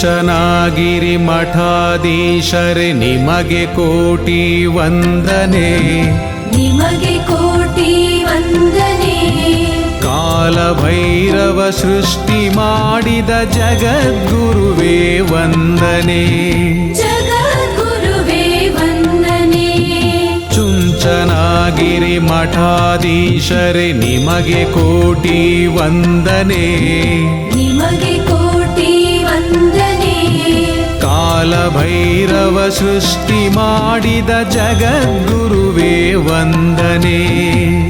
ಚುಂಚನಾಗಿರಿ ಮಠಾಧೀಶರೆ ನಿಮಗೆ ಕೋಟಿ ವಂದನೆ. ನಿಮಗೆ ಕೋಟಿ ವಂದನೆ. ಕಾಲಭೈರವ ಸೃಷ್ಟಿ ಮಾಡಿದ ಜಗದ್ಗುರುವೇ ವಂದನೆ. ಜಗದ್ಗುರುವೇ ವಂದನೆ. ಚುಂಚನಾಗಿರಿ ಮಠಾಧೀಶರೆ ನಿಮಗೆ ಕೋಟಿ ವಂದನೆ. ನಿಮಗೆ ಕಾಲಭೈರವ ಸೃಷ್ಟಿ ಮಾಡಿದ ಜಗದ್ಗುರುವೇ ವಂದನೆ.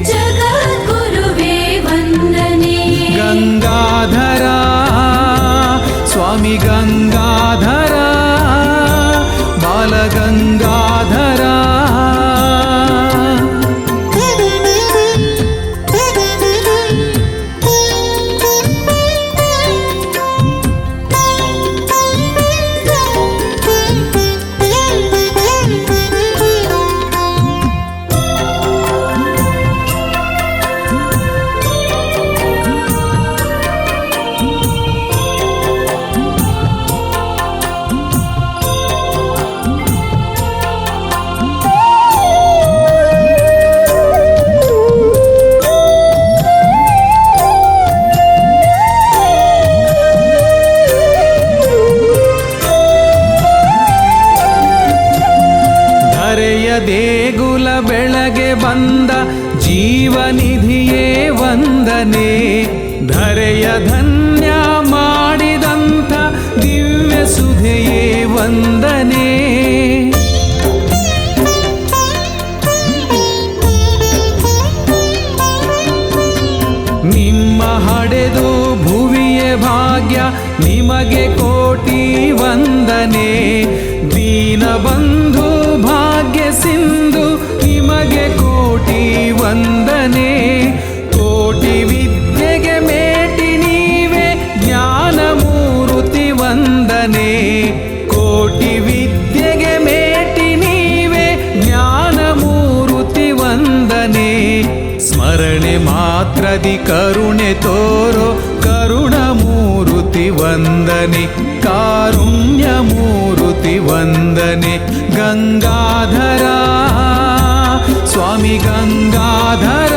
ಜಗದ್ಗುರುವೇ ವಂದನೆ. ಗಂಗಾಧರ ಸ್ವಾಮಿ ಗಂಗಾಧರ ಬೆಳಗ್ಗೆ ಬಂದ ಜೀವನಿಧಿಯೇ ವಂದನೆ. ಧರೆಯ ಧನ್ಯ ಮಾಡಿದಂಥ ದಿವ್ಯ ಸುಧೆಯೇ ವಂದನೆ. ನಿಮ್ಮ ಹಡೆದು ಭುವಿಯ ಭಾಗ್ಯ, ನಿಮಗೆ ಕೋಟಿ ವಂದನೆ. ದೀನ ಬಂಧು ಭಾಗ್ಯ ಸಿಂಧು ನಿಮಗೆ ಕೋಟಿ ವಂದನೆ. ಕೋಟಿ ವಿದ್ಯೆಗೆ ಮೇಟಿ ನೀವೆ ಜ್ಞಾನ ಮೂರುತಿ ವಂದನೆ. ಕೋಟಿ ವಿದ್ಯೆಗೆ ಮೇಟಿ ನೀವೆ ಜ್ಞಾನ ಮೂರುತಿ ವಂದನೆ. ಸ್ಮರಣೆ ಮಾತ್ರದಿ ಕರುಣೆ ತೋರೋ ಕರುಣ ಮೂರುತಿ ವಂದನೆ. ಮೂರುತಿ ವಂದನೆ ಗಂಗಾಧರ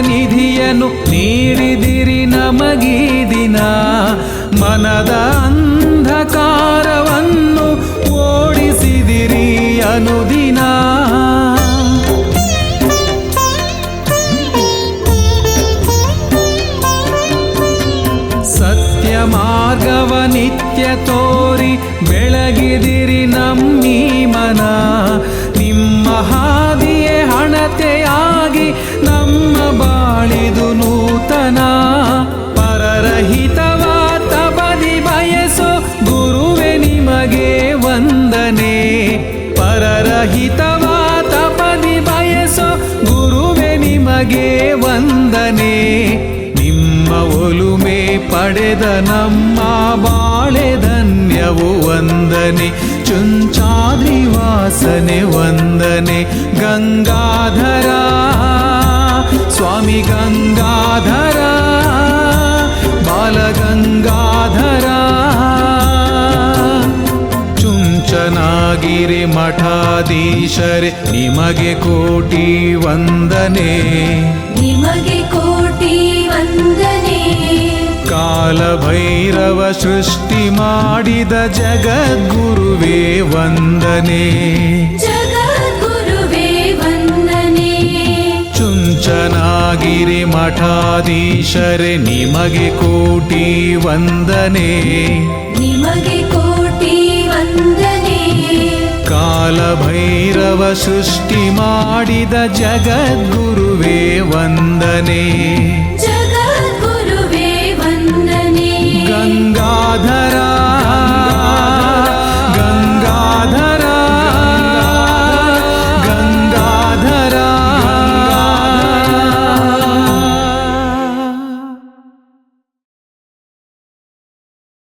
ನಿಧಿಯನ್ನು ನೀಡಿದಿರಿ ನಮಗೀ ದಿನ. ಮನದ ಅಂಧಕಾರವನ್ನು ಓಡಿಸಿದಿರಿ ಅನುದಿನ. ಸತ್ಯ ಮಾರ್ಗವ ನಿತ್ಯ ತೋರಿ ಬೆಳಗಿದಿರಿ ನಮ್ಮೀ ಪಡೆದ ನಮ್ಮ ಬಾಳೆ ಧನ್ಯವು ವಂದನೆ, ಚುಂಚಾದ್ರಿ ವಾಸನೆ ವಂದನೆ. ಗಂಗಾಧರ, ಸ್ವಾಮಿ ಗಂಗಾಧರ, ಬಾಲಗಂಗಾಧರ, ಚುಂಚನಾಗಿರಿ ಮಠಾಧೀಶರೆ, ನಿಮಗೆ ಕೋಟಿ ವಂದನೆ. ನಿಮಗೆ ಕಾಲಭೈರವ ಸೃಷ್ಟಿ ಮಾಡಿದ ಜಗದ್ಗುರುವೇ ವಂದನೆ. ಚುಂಚನಾಗಿರಿ ಮಠಾಧೀಶರೇ ನಿಮಗೆ ಕೋಟಿ ವಂದನೆ. ನಿಮಗೆ ಕೋಟಿ ವಂದನೆ. ಕಾಲಭೈರವ ಸೃಷ್ಟಿ ಮಾಡಿದ ಜಗದ್ಗುರುವೇ ವಂದನೆ. राधरा